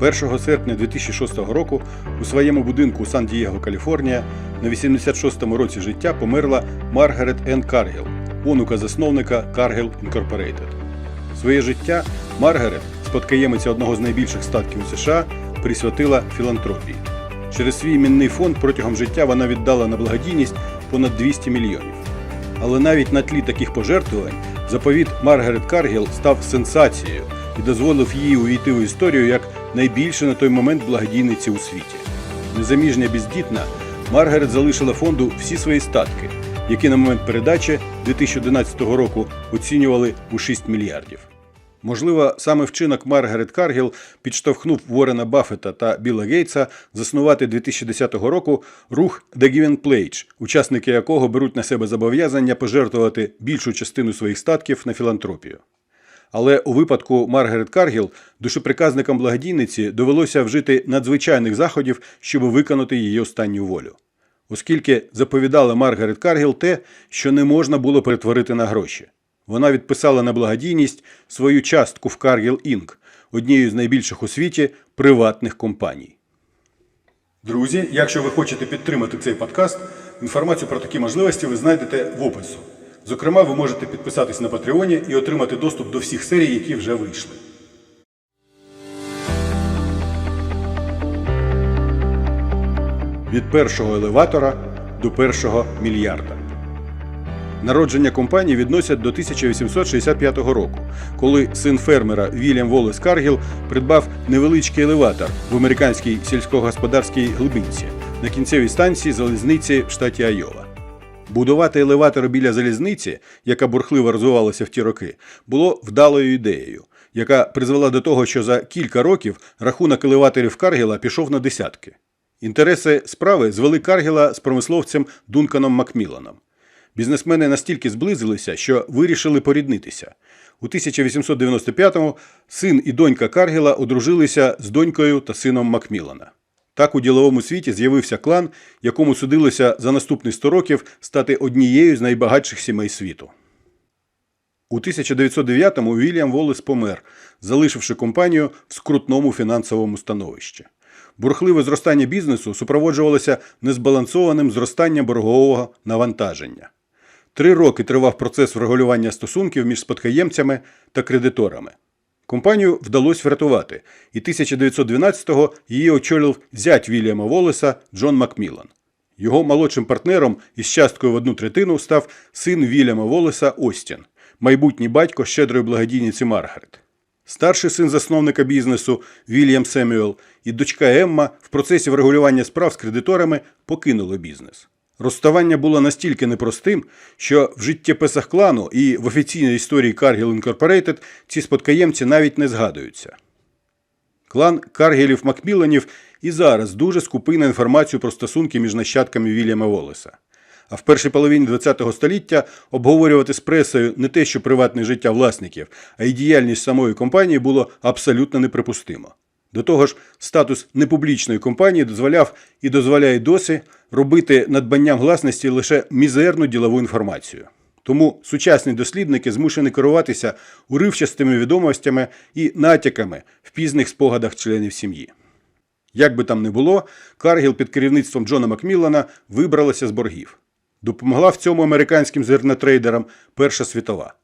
1 серпня 2006 року у своєму будинку у Сан-Дієго, Каліфорнія, на 86-му році життя померла Маргарет Н. Каргіл, онука засновника Cargill Incorporated. Своє життя Маргарет, спадкоємиця одного з найбільших статків у США, присвятила філантропії. Через свій іменний фонд протягом життя вона віддала на благодійність понад 200 мільйонів. Але навіть на тлі таких пожертвувань заповіт Маргарет Каргіл став сенсацією і дозволив їй увійти в історію як найбільше на той момент благодійниці у світі. Незаміжня бездітна, Маргарет залишила фонду всі свої статки, які на момент передачі 2011 року оцінювали у 6 мільярдів. Можливо, саме вчинок Маргарет Каргіл підштовхнув Уоррена Баффета та Білла Гейтса заснувати 2010 року рух The Given Pledge, учасники якого беруть на себе зобов'язання пожертвувати більшу частину своїх статків на філантропію. Але у випадку Маргарет Каргіл душеприказникам благодійниці довелося вжити надзвичайних заходів, щоб виконати її останню волю. Оскільки заповідала Маргарет Каргіл те, що не можна було перетворити на гроші. Вона відписала на благодійність свою частку в Cargill Inc., однією з найбільших у світі приватних компаній. Друзі, якщо ви хочете підтримати цей подкаст, інформацію про такі можливості ви знайдете в опису. Зокрема, ви можете підписатись на Патреоні і отримати доступ до всіх серій, які вже вийшли. Від першого елеватора до першого мільярда. Народження компанії відносять до 1865 року, коли син фермера Вільям Волес Каргіл придбав невеличкий елеватор в американській сільськогосподарській глибинці на кінцевій станції залізниці в штаті Айова. Будувати елеватор біля залізниці, яка бурхливо розвивалася в ті роки, було вдалою ідеєю, яка призвела до того, що за кілька років рахунок елеваторів Каргіла пішов на десятки. Інтереси справи звели Каргіла з промисловцем Дунканом Макміланом. Бізнесмени настільки зблизилися, що вирішили поріднитися. У 1895-му син і донька Каргіла одружилися з донькою та сином Макмілана. Так у діловому світі з'явився клан, якому судилося за наступні 100 років стати однією з найбагатших сімей світу. У 1909-му Вільям Волес помер, залишивши компанію в скрутному фінансовому становищі. Бурхливе зростання бізнесу супроводжувалося незбалансованим зростанням боргового навантаження. Три роки тривав процес врегулювання стосунків між спадкоємцями та кредиторами. Компанію вдалося врятувати, і 1912-го її очолив зять Вільяма Волеса Джон Макмілан. Його молодшим партнером із часткою в одну третину став син Вільяма Волеса Остін, майбутній батько щедрої благодійниці Маргарет. Старший син засновника бізнесу Вільям Семюел і дочка Емма в процесі врегулювання справ з кредиторами покинули бізнес. Розставання було настільки непростим, що в життєписах клану і в офіційній історії Cargill Incorporated ці спадкоємці навіть не згадуються. Клан Каргелів Макміланів і зараз дуже скупий на інформацію про стосунки між нащадками Вільяма Волеса. А в першій половині ХХ століття обговорювати з пресою не те, що приватне життя власників, а й діяльність самої компанії було абсолютно неприпустимо. До того ж, статус непублічної компанії дозволяв і дозволяє досі робити надбанням власності лише мізерну ділову інформацію. Тому сучасні дослідники змушені керуватися уривчастими відомостями і натяками в пізних спогадах членів сім'ї. Як би там не було, Каргіл під керівництвом Джона Макміллана вибралася з боргів. Допомогла в цьому американським зернотрейдерам Перша світова.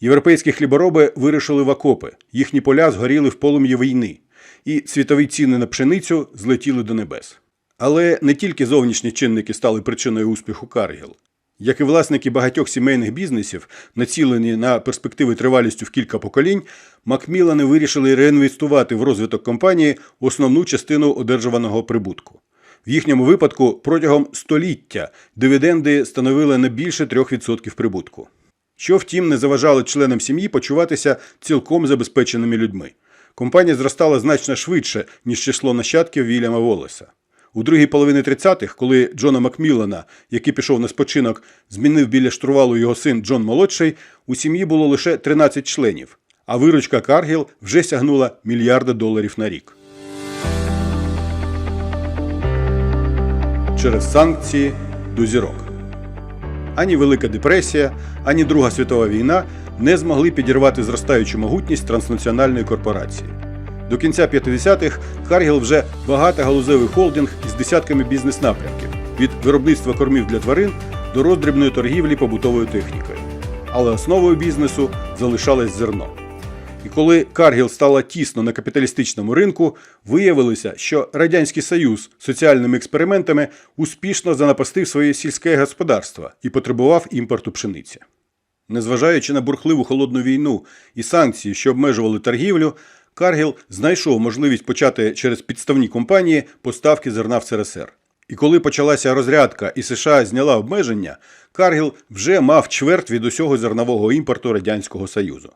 Європейські хлібороби вирішили в окопи, їхні поля згоріли в полум'ї війни, і світові ціни на пшеницю злетіли до небес. Але не тільки зовнішні чинники стали причиною успіху Каргіл. Як і власники багатьох сімейних бізнесів, націлені на перспективи тривалістю в кілька поколінь, Макмілани вирішили реінвестувати в розвиток компанії основну частину одержуваного прибутку. В їхньому випадку протягом століття дивіденди становили не більше 3% прибутку. Що, втім, не заважало членам сім'ї почуватися цілком забезпеченими людьми. Компанія зростала значно швидше, ніж число нащадків Вільяма Волеса. У другій половині 30-х, коли Джона Макміллана, який пішов на спочинок, змінив біля штурвалу його син Джон Молодший, у сім'ї було лише 13 членів, а виручка Каргіл вже сягнула мільярда доларів на рік. Через санкції до зірок. Ані Велика депресія, ані Друга світова війна не змогли підірвати зростаючу могутність транснаціональної корпорації. До кінця 50-х Каргіл вже багатогалузевий холдинг із десятками бізнес-напрямків від виробництва кормів для тварин до роздрібної торгівлі побутовою технікою. Але основою бізнесу залишалось зерно. І коли Каргіл стала тісно на капіталістичному ринку, виявилося, що Радянський Союз соціальними експериментами успішно занапастив своє сільське господарство і потребував імпорту пшениці. Незважаючи на бурхливу холодну війну і санкції, що обмежували торгівлю, Каргіл знайшов можливість почати через підставні компанії поставки зерна в СРСР. І коли почалася розрядка і США зняла обмеження, Каргіл вже мав чверть від усього зернового імпорту Радянського Союзу.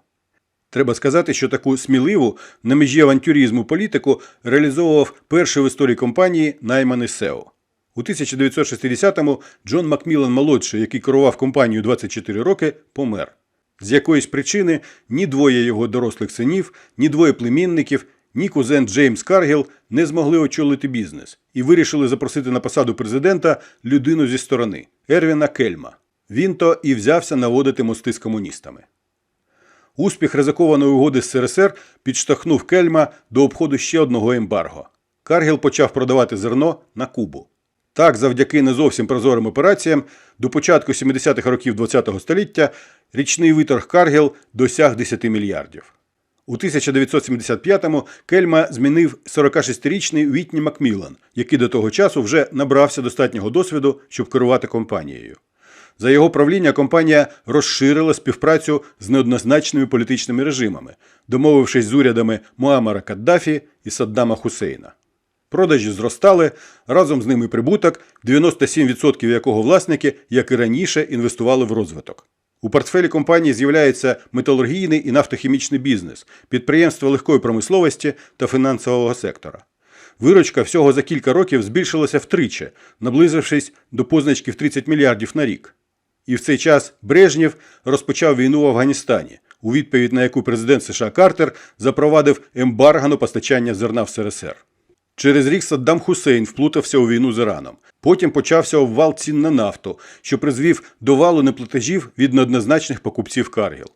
Треба сказати, що таку сміливу на межі авантюризму політику реалізовував перший в історії компанії найманий СЕО. У 1960-му Джон Макміллан молодший, який керував компанією 24 роки, помер. З якоїсь причини ні двоє його дорослих синів, ні двоє племінників, ні кузен Джеймс Каргіл не змогли очолити бізнес і вирішили запросити на посаду президента людину зі сторони Ервіна Кельма. Він то і взявся наводити мости з комуністами. Успіх ризикованої угоди з СРСР підштовхнув Кельма до обходу ще одного ембарго. Каргіл почав продавати зерно на Кубу. Так, завдяки не зовсім прозорим операціям, до початку 70-х років ХХ століття річний виторг Каргіл досяг 10 мільярдів. У 1975-му Кельма змінив 46-річний Вітні Макміллан, який до того часу вже набрався достатнього досвіду, щоб керувати компанією. За його правління компанія розширила співпрацю з неоднозначними політичними режимами, домовившись з урядами Муамара Каддафі і Саддама Хусейна. Продажі зростали, разом з ними прибуток, 97% якого власники, як і раніше, інвестували в розвиток. У портфелі компанії з'являється металургійний і нафтохімічний бізнес, підприємства легкої промисловості та фінансового сектора. Виручка всього за кілька років збільшилася втричі, наблизившись до позначки в 30 мільярдів на рік. І в цей час Брежнєв розпочав війну в Афганістані, у відповідь на яку президент США Картер запровадив ембарго на постачання зерна в СРСР. Через рік Саддам Хусейн вплутався у війну з Іраном. Потім почався обвал цін на нафту, що призвів до валу неплатежів від неоднозначних покупців Каргіл.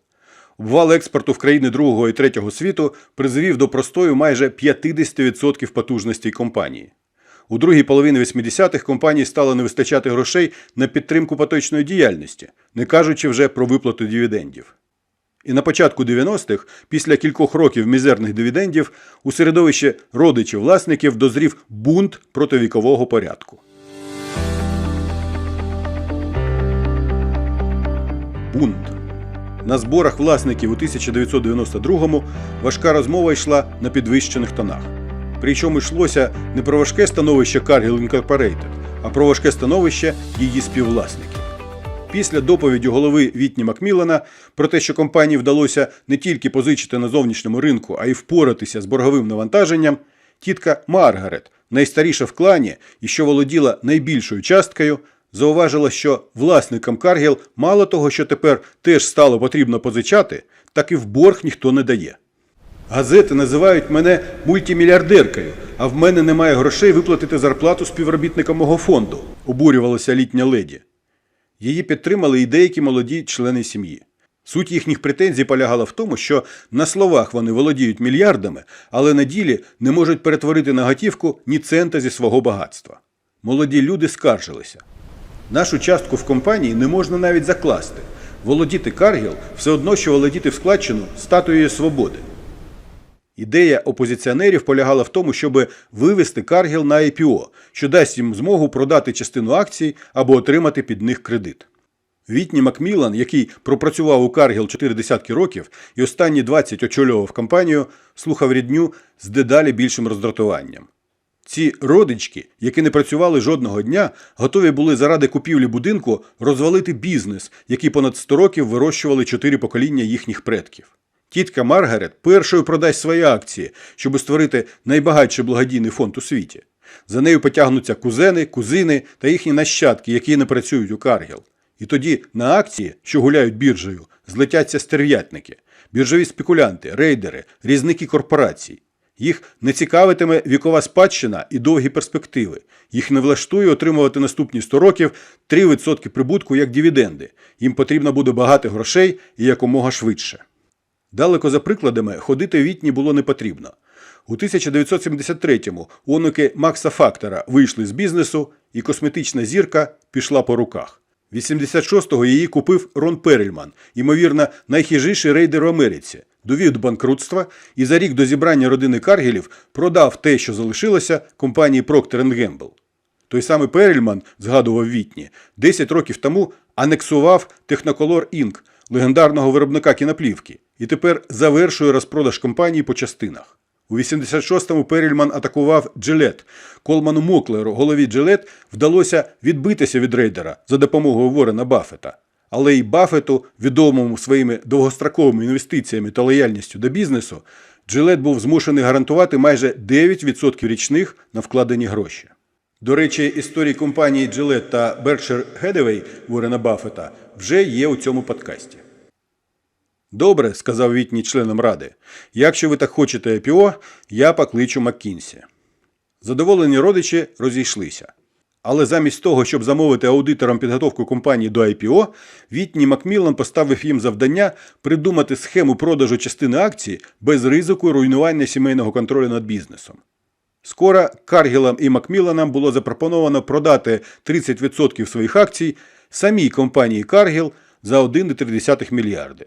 Обвал експорту в країни другого і третього світу призвів до простою майже 50% потужностей компанії. У другій половині 80-х компанії стало не вистачати грошей на підтримку поточної діяльності, не кажучи вже про виплату дивідендів. І на початку 90-х, після кількох років мізерних дивідендів, у середовищі родичів власників дозрів бунт проти вікового порядку. Бунт. На зборах власників у 1992-му важка розмова йшла на підвищених тонах. Причому йшлося не про важке становище Cargill Incorporated, а про важке становище її співвласників. Після доповіді голови Вітні Макміллана про те, що компанії вдалося не тільки позичити на зовнішньому ринку, а й впоратися з борговим навантаженням, тітка Маргарет, найстаріша в клані і що володіла найбільшою часткою, зауважила, що власникам Каргіл мало того, що тепер теж стало потрібно позичати, так і в борг ніхто не дає. Газети називають мене мультимільярдеркою, а в мене немає грошей виплатити зарплату співробітникам мого фонду, обурювалася літня леді. Її підтримали і деякі молоді члени сім'ї. Суть їхніх претензій полягала в тому, що на словах вони володіють мільярдами, але на ділі не можуть перетворити на готівку ні цента зі свого багатства. Молоді люди скаржилися. Нашу частку в компанії не можна навіть закласти. Володіти Каргіл все одно, що володіти в складчину статуєю свободи. Ідея опозиціонерів полягала в тому, щоб вивести Каргіл на IPO, що дасть їм змогу продати частину акцій або отримати під них кредит. Вітні Макміллан, який пропрацював у Каргіл 4 десятки років і останні 20 очолював компанію, слухав рідню з дедалі більшим роздратуванням. Ці родички, які не працювали жодного дня, готові були заради купівлі будинку розвалити бізнес, який понад 100 років вирощували чотири покоління їхніх предків. Тітка Маргарет першою продасть свої акції, щоб створити найбагатший благодійний фонд у світі. За нею потягнуться кузени, кузини та їхні нащадки, які не працюють у Каргіл. І тоді на акції, що гуляють біржею, злетяться стерв'ятники, біржові спекулянти, рейдери, різники корпорацій. Їх не цікавитиме вікова спадщина і довгі перспективи. Їх не влаштує отримувати наступні 100 років 3% прибутку як дивіденди. Їм потрібно буде багато грошей і якомога швидше. Далеко за прикладами ходити Вітні було не потрібно. У 1973-му онуки Макса Фактора вийшли з бізнесу, і косметична зірка пішла по руках. 86-го її купив Рон Перельман, ймовірно, найхижіший рейдер в Америці, довів до банкрутства і за рік до зібрання родини Каргелів продав те, що залишилося, компанії Procter Gamble. Той самий Перельман, згадував Вітні, 10 років тому анексував Technicolor Inc., легендарного виробника кіноплівки, і тепер завершує розпродаж компанії по частинах. У 86-му Перельман атакував Джилет. Колману Моклеру, голові Джилет, вдалося відбитися від рейдера за допомогою Ворена Баффета. Але й Баффету, відомому своїми довгостроковими інвестиціями та лояльністю до бізнесу, Джилет був змушений гарантувати майже 9% річних на вкладені гроші. До речі, історії компанії Gillette та Berkshire Hathaway Ворена Баффета вже є у цьому подкасті. Добре, сказав Вітні членам ради. Якщо ви так хочете IPO, я покличу Маккінсі. Задоволені родичі розійшлися. Але замість того, щоб замовити аудиторам підготовку компанії до IPO, Вітні Макміллан поставив їм завдання придумати схему продажу частини акцій без ризику руйнування сімейного контролю над бізнесом. Скоро Каргілам і Макмілланам було запропоновано продати 30% своїх акцій самій компанії Каргіл за 1,3 мільярди.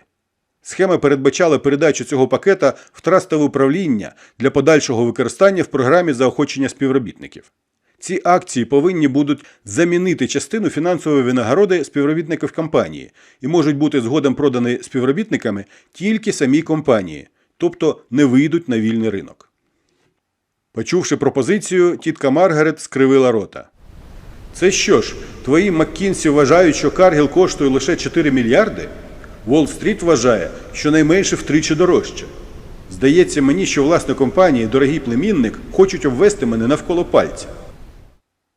Схема передбачала передачу цього пакета в трастове управління для подальшого використання в програмі заохочення співробітників. Ці акції повинні будуть замінити частину фінансової винагороди співробітників компанії і можуть бути згодом продані співробітниками тільки самій компанії, тобто не вийдуть на вільний ринок. Почувши пропозицію, тітка Маргарет скривила рота. Це що ж, твої Маккінсі вважають, що Каргіл коштує лише 4 мільярди? Уолл-стріт вважає, що найменше втричі дорожче. Здається мені, що власне компанії, дорогий племінник, хочуть обвести мене навколо пальця.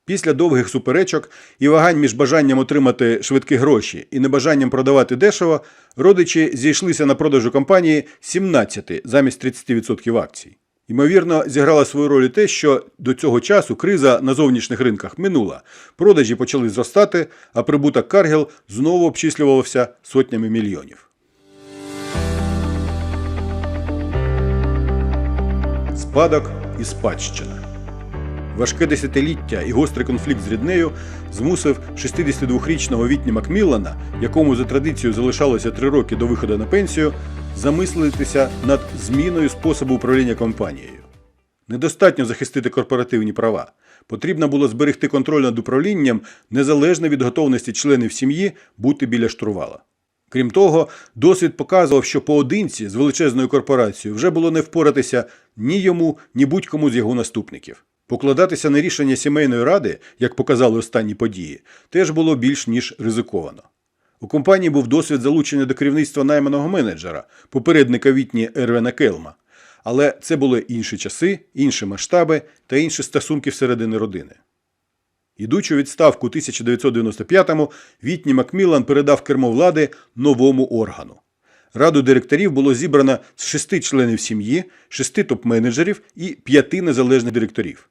Після довгих суперечок і вагань між бажанням отримати швидкі гроші і небажанням продавати дешево, родичі зійшлися на продажу компанії 17 замість 30% акцій. Ймовірно, зіграла свою роль і те, що до цього часу криза на зовнішніх ринках минула, продажі почали зростати, а прибуток Каргел знову обчислювався сотнями мільйонів. Спадок і спадщина. Важке десятиліття і гострий конфлікт з ріднею змусив 62-річного Вітні Макміллана, якому за традицією залишалося три роки до виходу на пенсію, замислитися над зміною способу управління компанією. Недостатньо захистити корпоративні права. Потрібно було зберегти контроль над управлінням незалежно від готовності членів сім'ї бути біля штурвала. Крім того, досвід показував, що поодинці з величезною корпорацією вже було не впоратися ні йому, ні будь-кому з його наступників. Покладатися на рішення сімейної ради, як показали останні події, теж було більш ніж ризиковано. У компанії був досвід залучення до керівництва найманого менеджера, попередника вітні Ервена Келма. Але це були інші часи, інші масштаби та інші стосунки всередині родини. Ідучи у відставку у 1995-му, Вітні Макміллан передав кермо влади новому органу. Раду директорів було зібрано з шести членів сім'ї, шести топ-менеджерів і п'яти незалежних директорів.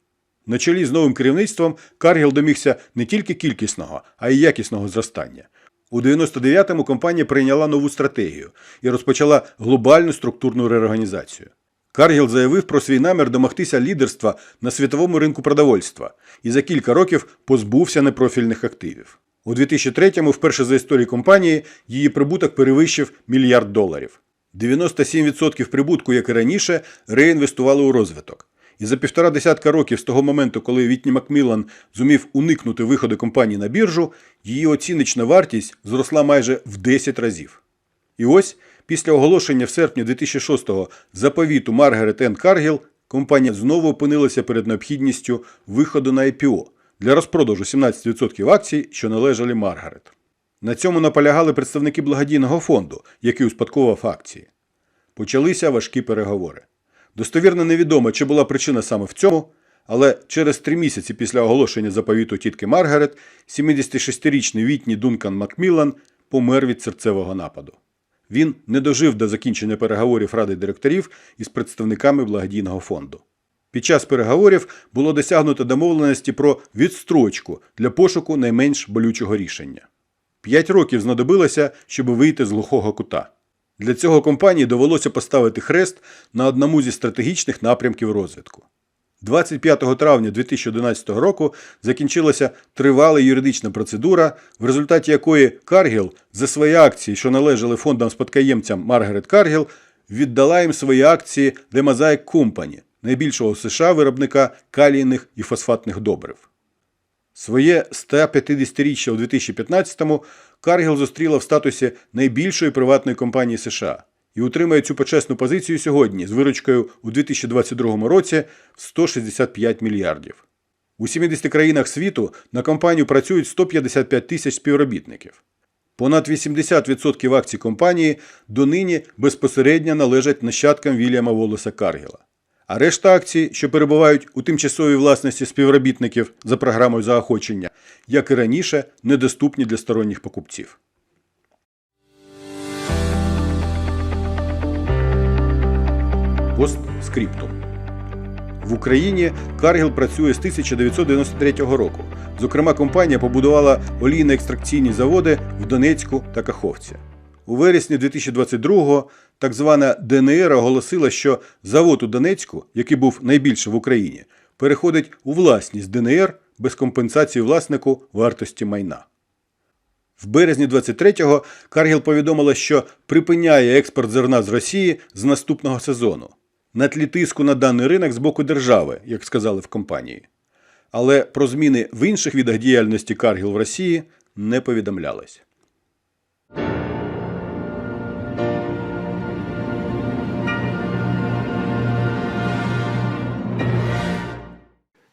На чолі з новим керівництвом Каргіл домігся не тільки кількісного, а й якісного зростання. У 99-му компанія прийняла нову стратегію і розпочала глобальну структурну реорганізацію. Каргіл заявив про свій намір домогтися лідерства на світовому ринку продовольства і за кілька років позбувся непрофільних активів. У 2003-му, вперше за історію компанії, її прибуток перевищив мільярд доларів. 97% прибутку, як і раніше, реінвестували у розвиток. І за півтора десятка років з того моменту, коли Вітні Макміллан зумів уникнути виходу компанії на біржу, її оціночна вартість зросла майже в 10 разів. І ось, після оголошення в серпні 2006-го заповіту Маргарет Енн Каргіл, компанія знову опинилася перед необхідністю виходу на IPO для розпродажу 17% акцій, що належали Маргарет. На цьому наполягали представники благодійного фонду, який успадковував акції. Почалися важкі переговори. Достовірно невідомо, чи була причина саме в цьому, але через три місяці після оголошення заповіту тітки Маргарет 76-річний Вітні Дункан Макміллан помер від серцевого нападу. Він не дожив до закінчення переговорів ради директорів із представниками благодійного фонду. Під час переговорів було досягнуто домовленості про відстрочку для пошуку найменш болючого рішення. П'ять років знадобилося, щоб вийти з глухого кута. Для цього компанії довелося поставити хрест на одному зі стратегічних напрямків розвитку. 25 травня 2011 року закінчилася тривала юридична процедура, в результаті якої Каргіл за свої акції, що належали фондам спадкоємцям Маргарет Каргіл, віддала їм свої акції The Mosaic Company, найбільшого в США виробника калійних і фосфатних добрив. Своє 150-річчя у 2015-му Каргіл зустріла в статусі найбільшої приватної компанії США і утримує цю почесну позицію сьогодні з виручкою у 2022 році в 165 мільярдів. У 70 країнах світу на компанію працюють 155 тисяч співробітників. Понад 80% акцій компанії донині безпосередньо належать нащадкам Вільяма Волоса Каргіла. А решта акцій, що перебувають у тимчасовій власності співробітників за програмою заохочення, як і раніше, недоступні для сторонніх покупців. Постскриптум. В Україні Каргіл працює з 1993 року. Зокрема, компанія побудувала олійно-екстракційні заводи в Донецьку та Каховці. У вересні 2022-го так звана ДНР оголосила, що завод у Донецьку, який був найбільше в Україні, переходить у власність ДНР без компенсації власнику вартості майна. В березні 23-го Каргіл повідомила, що припиняє експорт зерна з Росії з наступного сезону на тлі тиску на даний ринок з боку держави, як сказали в компанії. Але про зміни в інших видах діяльності Каргіл в Росії не повідомлялось.